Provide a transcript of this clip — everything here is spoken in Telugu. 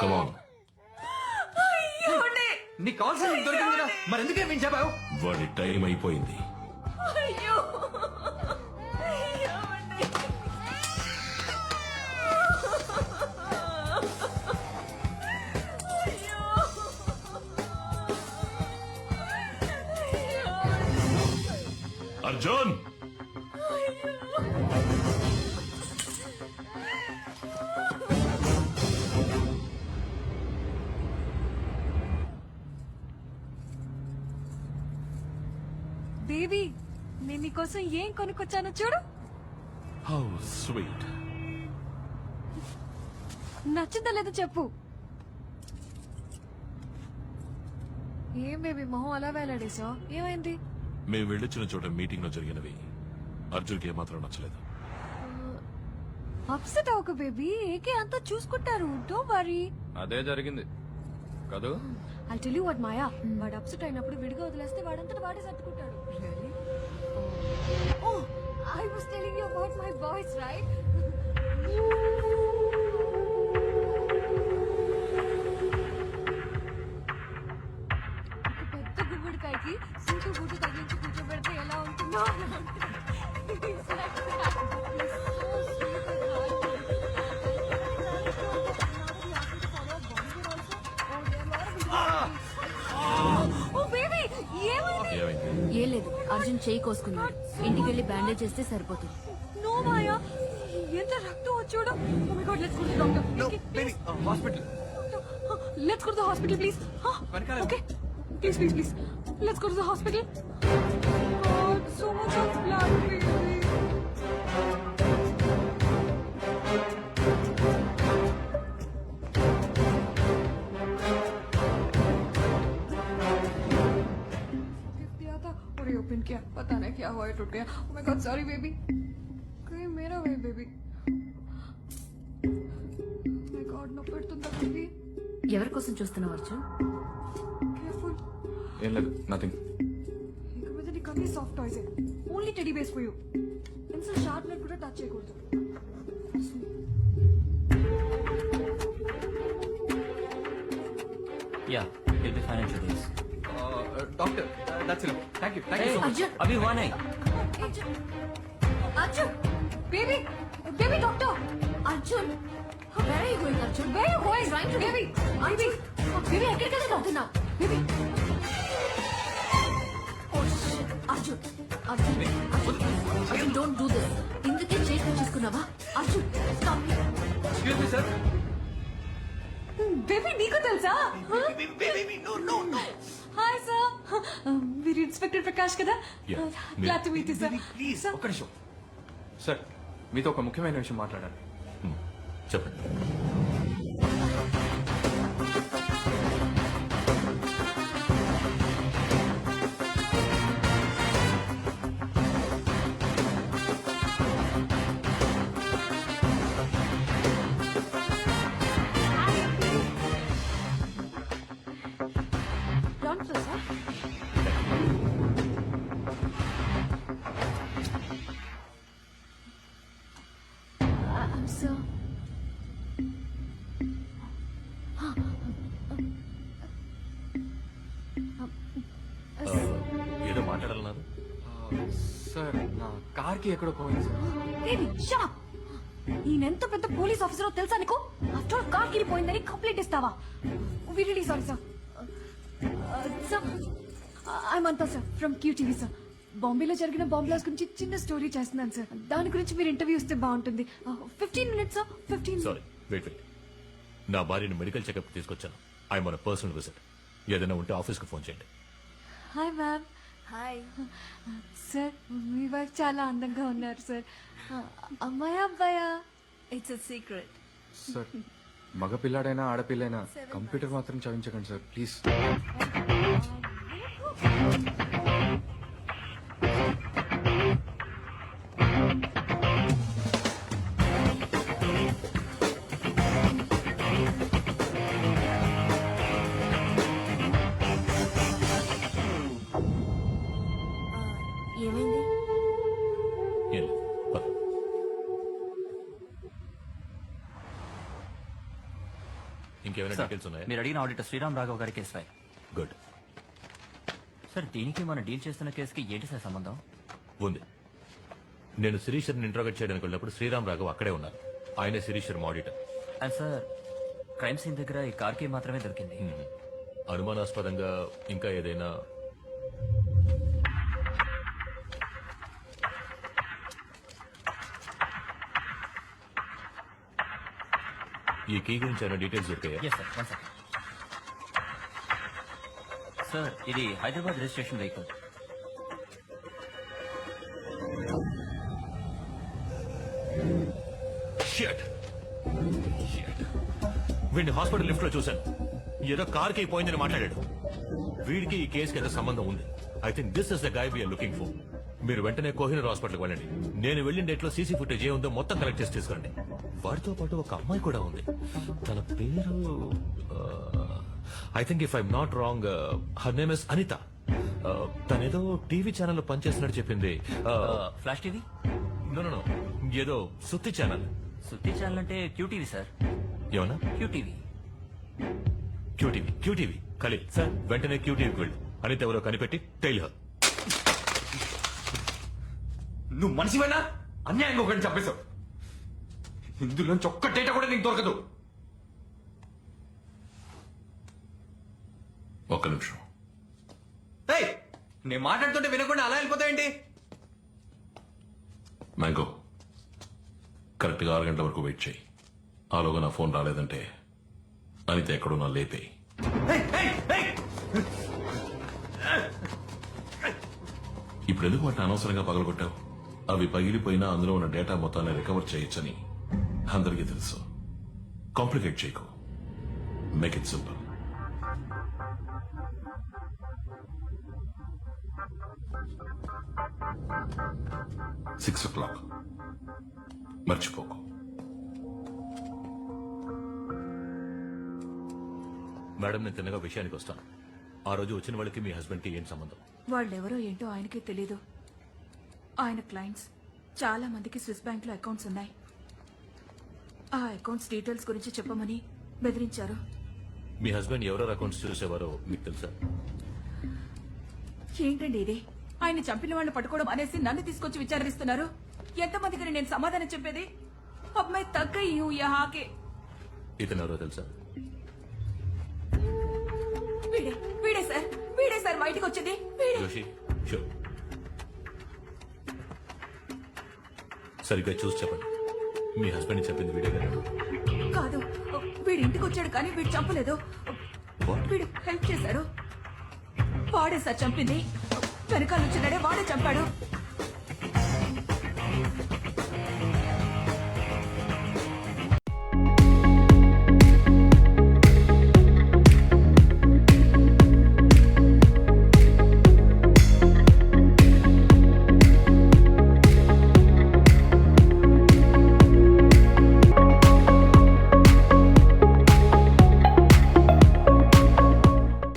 కమాన్ ఏమండి? నీకు కావాల్సింది దొరికింది కదా మరి ఎందుకు ఏమీ చెప్పావు వాడి టైం అయిపోయింది. అయ్యో. బేబీ నేను నీకోసం ఏం కొనుక్కొచ్చానో చూడు. హౌ స్వీట్ నచ్చిందా లేదో చెప్పు. ఏం బేబీ మొహం అలా వేలాడేసావు ఏమైంది? మేము వెళ్ళొచ్చిన చోట మీటింగ్లో జరిగినవి. అర్జున్కి ఏమాత్రం నచ్చలేదు. అప్సెట్ అవ్వకు బేబీ ఏకే అంతా చూసుకుంటారు డోంట్ వరీ అదే జరిగింది. కాదు? I tell you what Maya వాడు అప్సెట్ అయినప్పుడు విడిగా వదిలేస్తే వాడంతట వాడే సర్దుకుంటాడు. ఓ I was telling you about my boys right పెద్ద గుమ్మడికాయకి సూటు బూటు తగిలించి కూర్చోబెడితే ఎలా ఉంటుందో లేదు. అర్జున్ చేయి కోసుకున్నాడు. ఇంటికి వెళ్ళి బ్యాండేజ్ చేస్తే సరిపోతుంది. నో మాయా. ఎంత రక్తం వచ్చాడు. ఓ my God let's go to doctor hospital let's go to hospital please. Okay please please please let's go to hospital God so much of blood पता नहीं क्या हुआ ये टूट गया Oh my god sorry baby कहीं मेरा वे बेबी my god నొప్పి పెడుతుందా బేబీ ఎవరి కోసం చూస్తున్నావు అర్జున్ కేర్ఫుల్ ఏం లేదు నథింగ్ ఇక మీద నీకు అన్ని soft toys only teddy bears for you pencil sharpener కూడా టచ్ చేయకూడదు Yeah, he'll be fine in two days. doctor that's it thank you thank you so much Abhi, one eye. Arjun baby baby doctor Arjun where are you going Arjun where you going Trying to- baby Arjun baby ఎక్కడికి వెళ్తున్నావు baby. Arjun Arjun Arjun don't do this ఇందుకే చేతి చేసుకున్నావా Arjun stop excuse me sir baby నీకు తెలుసా? హాయ్ సార్ మీరు ఇన్స్పెక్టర్ ప్రకాష్ కదా? Glad to meet you sir please ఒక్క నిమిషం. సార్ మీతో ఒక ముఖ్యమైన విషయం మాట్లాడాలి. హ్మ్, చెప్పండి. ఫ్లో సార్ సార్ ఆ, ఏదో మాట్లాడాలన్నారు సార్ నా కార్కి ఎక్కడో పోయింది సార్. బేబీ షట్ అప్ ఈయనెంత పెద్ద పోలీస్ ఆఫీసరో తెలుసా నీకు? ఆఫ్టర్ కార్ కిరిపోయిందని కంప్లైంట్ ఇస్తావా? We really sorry sir sir I Mantha sir from QTV sir బాంబేలో జరిగిన బాంబ్ బ్లాస్ట్ గురించి చిన్న స్టోరీ చేస్తున్నాను సార్ దాని గురించి మీరు ఇంటర్వ్యూ ఇస్తే బాగుంటుంది. Fifteen minutes fifteen sorry wait wait నా భార్యని మెడికల్ చెకప్ తీసుకొచ్చాను. ఐ మన పర్సనల్ విజిట్ ఏదైనా ఉంటే ఆఫీస్కి ఫోన్ చేయండి. హాయ్ మ్యామ్ హాయ్ సార్ మీ వైఫ్ చాలా అందంగా ఉన్నారు సార్ అమ్మాయి అబ్బాయా? ఇట్స్ అ సీక్రెట్ సార్ మగ పిల్లాడైనా ఆడపిల్లైనా కంప్యూటర్ మాత్రం చదివించకండి సార్ ప్లీజ్ ఏమైంది? ఏం లేదు. పద. ఇంకేం ఇంకేమైనా డీటెయిల్స్ ఉన్నాయా? మీరు అడిగిన ఆడిటర్ శ్రీరామ్ రాఘవ్ గారి కేసు గుడ్. సార్ దీనికి మనం డీల్ చేస్తున్న కేసుకి ఏంటి సార్ సంబంధం? ఉంది. నేను శిరీషర్ని ఇంట్రోగేట్ చేయడానికి వెళ్ళినప్పుడు శ్రీరామ్ రాఘవ్ అక్కడే ఉన్నారు. ఆయనే శిరీషర్ auditor. And sir crime scene దగ్గర ఈ కార్కి మాత్రమే దొరికింది. అనుమానాస్పదంగా ఇంకా ఏదైనా ఈ కీ గురించి ఏమైనా details దొరికాయా? Yes sir one second sir ఇది హైదరాబాద్ రిజిస్ట్రేషన్ వెహికల్. వీడిని హాస్పిటల్ లిఫ్ట్లో చూశాను. ఏదో కార్కి పోయిందని మాట్లాడాడు. వీడికి ఈ కేసుకి ఏదో సంబంధం ఉంది. I think this is the guy we're looking for మీరు వెంటనే కోహినూర్ హాస్పిటల్కి వెళ్ళండి. నేను వెళ్ళిన డేట్లో సీసీ ఫుటేజ్ ఏ ఉందో మొత్తం కలెక్ట్ చేసి తీసుకురండి వారితో పాటు ఒక అమ్మాయి కూడా ఉంది. తన పేరు I think if I'm not wrong her name is Anitha తనేదో టీవీ ఛానల్లో పనిచేస్తున్నట్టు చెప్పింది. ఫ్లాష్ టీవీ నో నో ఏదో సుత్తి ఛానల్. సుత్తి ఛానల్ అంటే క్యూటీవీ సార్. ఏమన్నా? QTV. QTV QTV. Khalil sir వెంటనే క్యూటీవీకి వెళ్ళు. అనిత ఎవరో కనిపెట్టి టైల్ హర్. నువ్వు మనిషివేనా? అన్యాయంగా ఒకరిని చంపేశావు. ఇందులోంచి ఒక్క డేటా కూడా నీకు దొరకదు. ఒక్క నిమిషం. ఏయ్ నేను మాట్లాడుతుంటే వినకుండా అలా వెళ్ళిపోతాయండి మ్యాంగో కరెక్ట్గా ఆరు గంటల వరకు వెయిట్ చేయి. ఆలోగా నా ఫోన్ రాలేదంటే అనిత ఎక్కడో నా లేపే. ఇప్పుడు ఎందుకు వాటిని అనవసరంగా పగలగొట్టావు? అవి పగిలిపోయినా అందులో ఉన్న డేటా మొత్తాన్ని రికవర్ చేయొచ్చని అందరికీ తెలుసు. కాంప్లికేట్ చేయకు. Make it simple six o'clock మర్చిపోకు. మేడం నేను తిన్నగా విషయానికి వస్తాను. ఆ రోజు వచ్చిన వాళ్ళకి మీ హస్బెండ్కి ఏం సంబంధం? వాళ్ళెవరో ఏంటో ఆయనకే తెలీదు. ఆయన క్లయింట్స్ చాలా మందికి స్విస్ బ్యాంక్లో అకౌంట్స్ ఉన్నాయి. ఆ అకౌంట్స్ డీటెయిల్స్ గురించి చెప్పమని బెదిరించారు. మీ హస్బెండ్ ఎవరెవరు అకౌంట్స్ చూసేవారో మీకు తెలుసా? ఏంటండి ఇది? ఆయన చంపిన వాళ్ళని పట్టుకోవడం అనేసి నన్ను తీసుకొచ్చి విచారిస్తున్నారు. ఎంతమందికి నేను సమాధానం చెప్పేది? అమ్మాయి తగ్గ హాకే ఇతను ఎవరో తెలుసా? వీడే వీడే సార్ వీడే సార్ వచ్చింది. వీడే. జోషి సరిగ్గా చూసి చెప్పండి. మీ హస్బెండ్ చెప్పింది వీడియో కదా? కాదు వీడి ఇంటికి వచ్చాడు కానీ వీడు చంపలేదు? వీడు హెల్ప్ చేశాడు వాడే సార్ చంపింది. వెనకాల వచ్చినాడే వాడే చంపాడు.